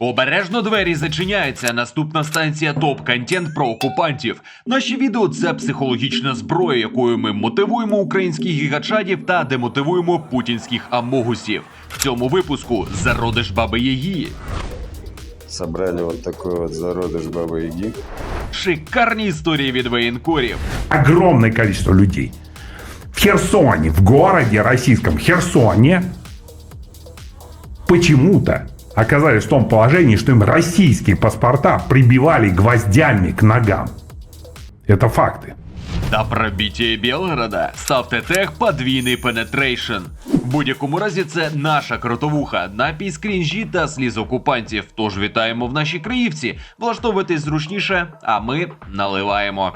Обережно двері зачиняються. Наступна станція топ-контент про окупантів. Наші відео це психологічна зброя, якою ми мотивуємо українських гігачадів та демотивуємо путінських амогусів. В цьому випуску зародиш баби Яги. собрали вот такой вот зародыш Бабы Яги. Шикарні історії від воєнкорів. огромное количество людей в Херсоне, в городе российском Херсоне, почему-то оказались в том положении, что им российские паспорта прибивали гвоздями к ногам. Это факты. Та пробіття Білгорода ставте тег подвійний пенетрейшн. В будь-якому разі це наша кротовуха, напій з крінжі та сліз окупантів. Тож вітаємо в нашій Криївці. Влаштовуйтесь зручніше, а ми наливаємо.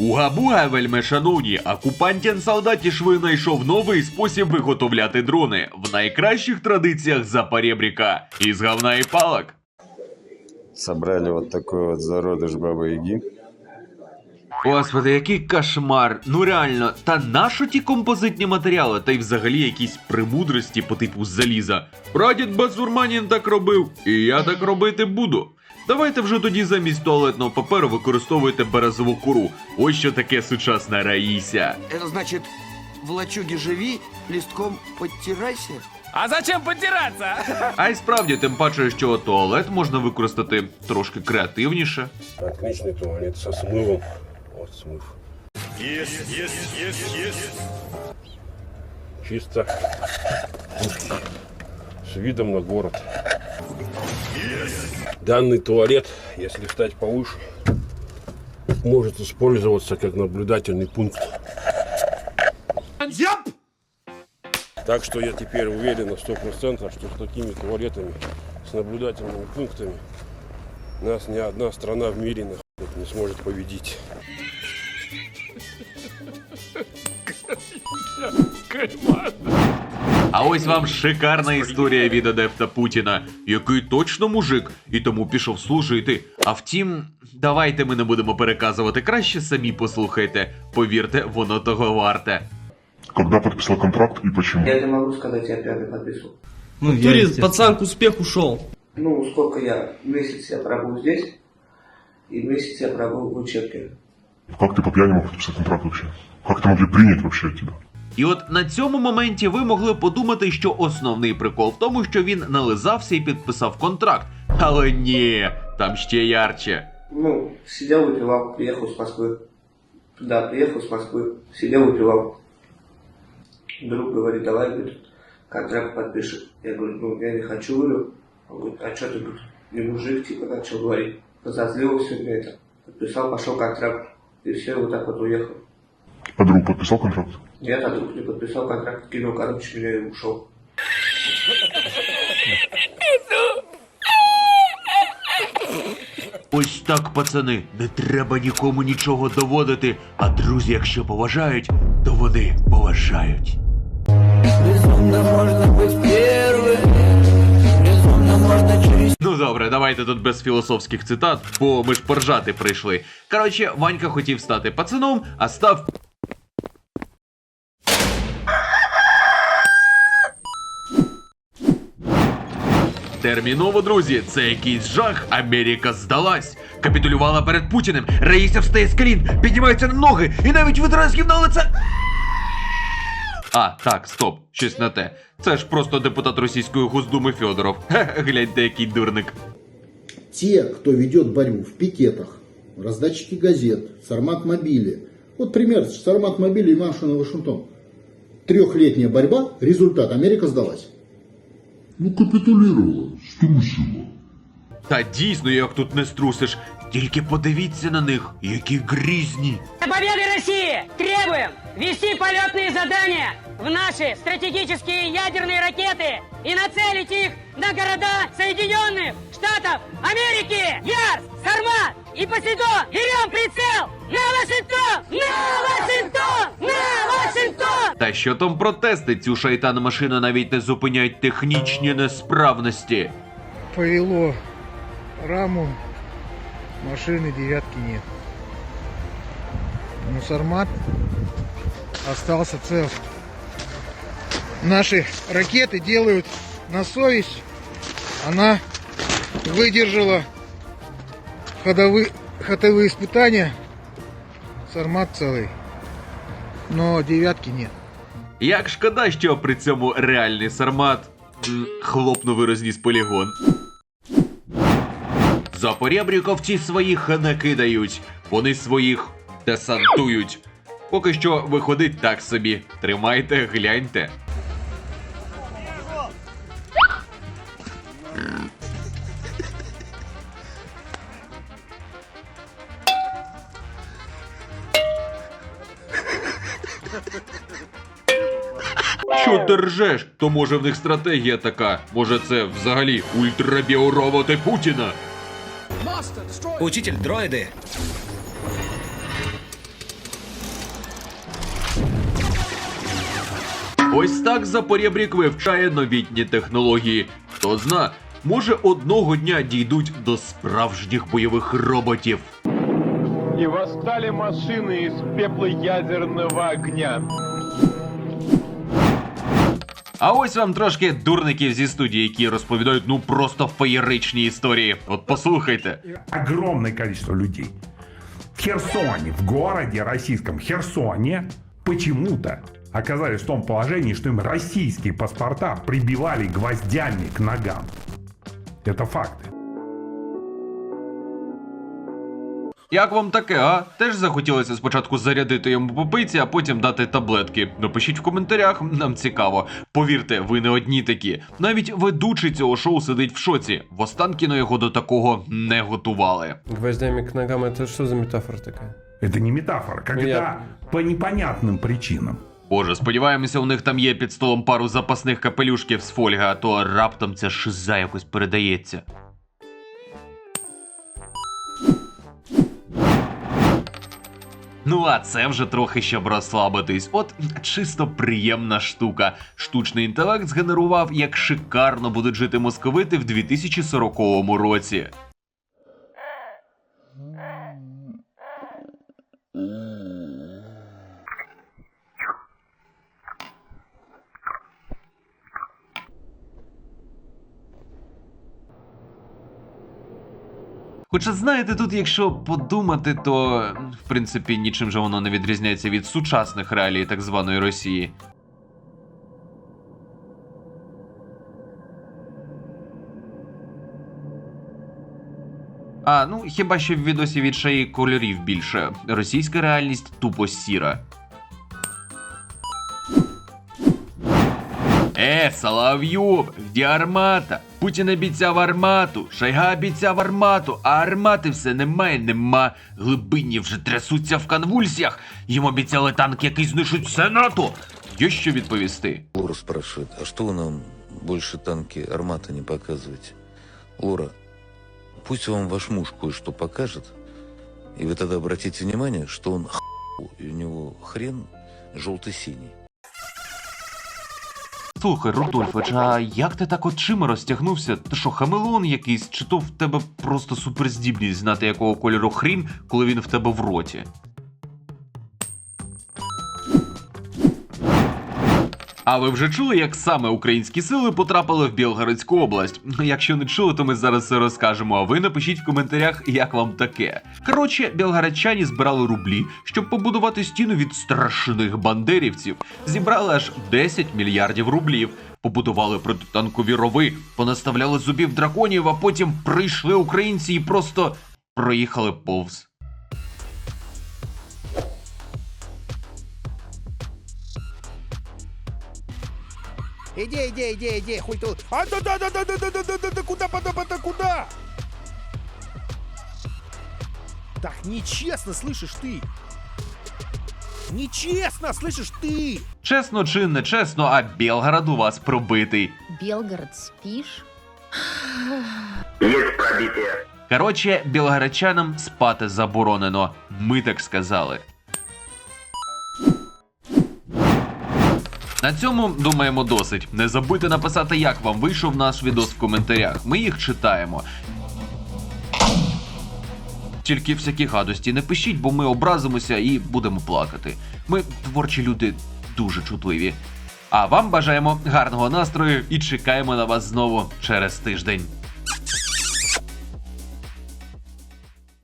Уга-буга, вельми шановні, окупантін солдатіш винайшов новий спосіб виготовляти дрони в найкращих традиціях запорєбріка із говна і палок. Собрали вот такой вот зародыш Бабы Яги. Господи, який кошмар. Ну реально, та нащо ті композитні матеріали, та й взагалі якісь примудрості по типу заліза. Прадід Басурманін так робив, і я так робити буду. Давайте вже тоді замість туалетного паперу використовуйте березову кору. Ось що таке сучасна Раїся. Это значит, в лачуге живи, листком подтирайся. А зачем подтираться? А й справді, тим паче, що туалет можна використати трошки креативніше. Отличный туалет со смывом. Вот смыв. Чисто. русский. С видом на город. Данный туалет, если встать повыше, может использоваться как наблюдательный пункт. Так что я теперь уверен на 100%, что с такими туалетами, с наблюдательными пунктами, нас ни одна страна в мире нахуй не сможет победить. А ось вам шикарна історія від адепта Путіна, який точно мужик і тому пішов служити. А втім, давайте ми не будемо переказувати, краще самі послухайте. Повірте, воно того варте. Когда подписал контракт и почему? Я не могу сказать, я первый подписывал. Ну, Турист, пацан к успеху шел. Ну, сколько я, месяц я пробыл здесь, и месяц я пробыл в учебке. Как ты по пьяни мог подписать контракт вообще? Как это могли принять вообще от тебя? І от на цьому моменті ви могли подумати, що основний прикол в тому, що він нализався і підписав контракт. Але ні, там ще ярче. Ну, сидел, выпивал, приехал с Москвы. Да, приехал с Москвы, сидел, выпивал. Друг говорит, давай, говорит, контракт подпишем. Я говорю, ну, я не хочу, говорю. Он говорит, а что ты, говорит, не мужик, типа, начал говорить. Разозлился меня это. Подписал, пошел контракт. И все, вот так вот уехал. А друг подписал контракт? Нет, а друг не подписал контракт, кинул, меня и ушел. Ось так, пацани, не треба нікому нічого доводити. А друзі, якщо поважають, то вони поважають. Ну добре, давайте тут без філософських цитат, бо ми ж поржати прийшли. Коротше, Ванька хотів стати пацаном, а став. Терміново, друзі, це якийсь жах. Америка здалась. Капітулювала перед Путіним. Раїся встає з колін, піднімається на ноги і навіть видирає з гівна лице. А, так, стоп, щось не те. Це ж просто депутат російської госдуми Федоров. Хе, гляньте, який дурник. те, кто ведет борьбу в пикетах, раздатчики газет, Сармат Мобили. Вот пример, Сармат Мобили и Машина Вашингтон. Трехлетняя борьба, результат, Америка сдалась. Ну, капитулировала, струсила. Та дійсно, як тут не струсиш. Тільки подивіться на них, які грізні. Для победы России требуем ввести полетные задания в наши стратегические ядерные ракеты и нацелить их на города Соединенных Штатов Америки! Ярс, Сармат и Посейдон! Берем прицел на Вашингтон! На Вашингтон! На Вашингтон! Та що там протести? Цю шайтан машину навіть не зупиняють технічні несправності. Повело раму машины девятки нет. Но Сармат остался цел. Наши ракеты делают на совесть. Она выдержала ходовые, ходовые испытания. Сармат целый. Но девятки нет. Як шкода, що при цьому реальний сармат хлопнув і розніс полігон. Запорябрюковці своїх не кидають, вони своїх десантують. Поки що виходить так собі. Тримайте, гляньте. Що держеш? То може в них стратегія така? Може це взагалі ультрабіороботи Путіна? Учитель, дроиды. Ось так Запорєбрік вивчає новітні технології. Хто зна, може одного дня дійдуть до справжніх бойових роботів. И восстали машины из пепла ядерного огня. А ось вам трошки дурників зі студії, які розповідають ну просто феєричні історії. От послухайте. Огромное количество людей. В Херсоне, в городе российском Херсоне, почему-то оказались в том положении, что им российские паспорта прибивали гвоздями к ногам. Это факты. Як вам таке, а? Теж захотілося спочатку зарядити йому по пиці, а потім дати таблетки. Напишіть в коментарях, нам цікаво. Повірте, ви не одні такі. Навіть ведучий цього шоу сидить в шоці. В Останкіно його до такого не готували. Гвоздями к ногам, это что за метафора такая? Это не метафора, когда Я- по непонятным причинам Боже, сподіваємося, у них там є під столом пару запасних капелюшків з фольги, а то раптом ця шиза якось передається. Ну, а це вже трохи щоб розслабитись. От чисто приємна штука. Штучний інтелект згенерував, як шикарно будуть жити московити в 2040 році. Хоча знаєте, тут, якщо подумати, то в принципі нічим же воно не відрізняється від сучасних реалій так званої Росії. А, ну хіба що в відосі від шаї кольорів більше. Російська реальність тупо сіра. Е, Соловйов, де армата? Путін обіцяв армату, Шайга обіцяв армату, а армати все немає, нема. Глибинні вже трясуться в конвульсіях. Їм обіцяли танк, який знищить все НАТО. Є що відповісти. Лора спрашивает, а что вы нам больше танки Армата не показываете? Лора, пусть вам ваш муж кое-что покажет, и вы тогда обратите внимание, что он х**у, и у него хрен желто-синий. Слухай, Рудольфич, а як ти так очима розтягнувся? Ти що, хамелеон якийсь, чи то в тебе просто суперздібність знати якого кольору хрін, коли він в тебе в роті? А ви вже чули, як саме українські сили потрапили в Білгородську область? Якщо не чули, то ми зараз все розкажемо. А ви напишіть в коментарях, як вам таке. Коротше, білгородчані збирали рублі, щоб побудувати стіну від страшних бандерівців. Зібрали аж 10 мільярдів рублів. Побудували протитанкові рови, понаставляли зубів драконів, а потім прийшли українці і просто проїхали повз. Иди, иди, иди, иди, хуй тут. А, да, да, да, да, да, да, да, да, да, да, куда, куда, куда, куда? Так нечестно, слышишь ты? Нечестно, слышишь ты? Чесно чи не чесно, а Білгород у вас пробитий. Белгород, спишь? Коротше, білгородчанам спати заборонено. Ми так сказали. На цьому думаємо досить. Не забудьте написати, як вам вийшов наш відос в коментарях. Ми їх читаємо. Тільки всякі гадості не пишіть, бо ми образимося і будемо плакати. Ми творчі люди дуже чутливі. А вам бажаємо гарного настрою і чекаємо на вас знову через тиждень.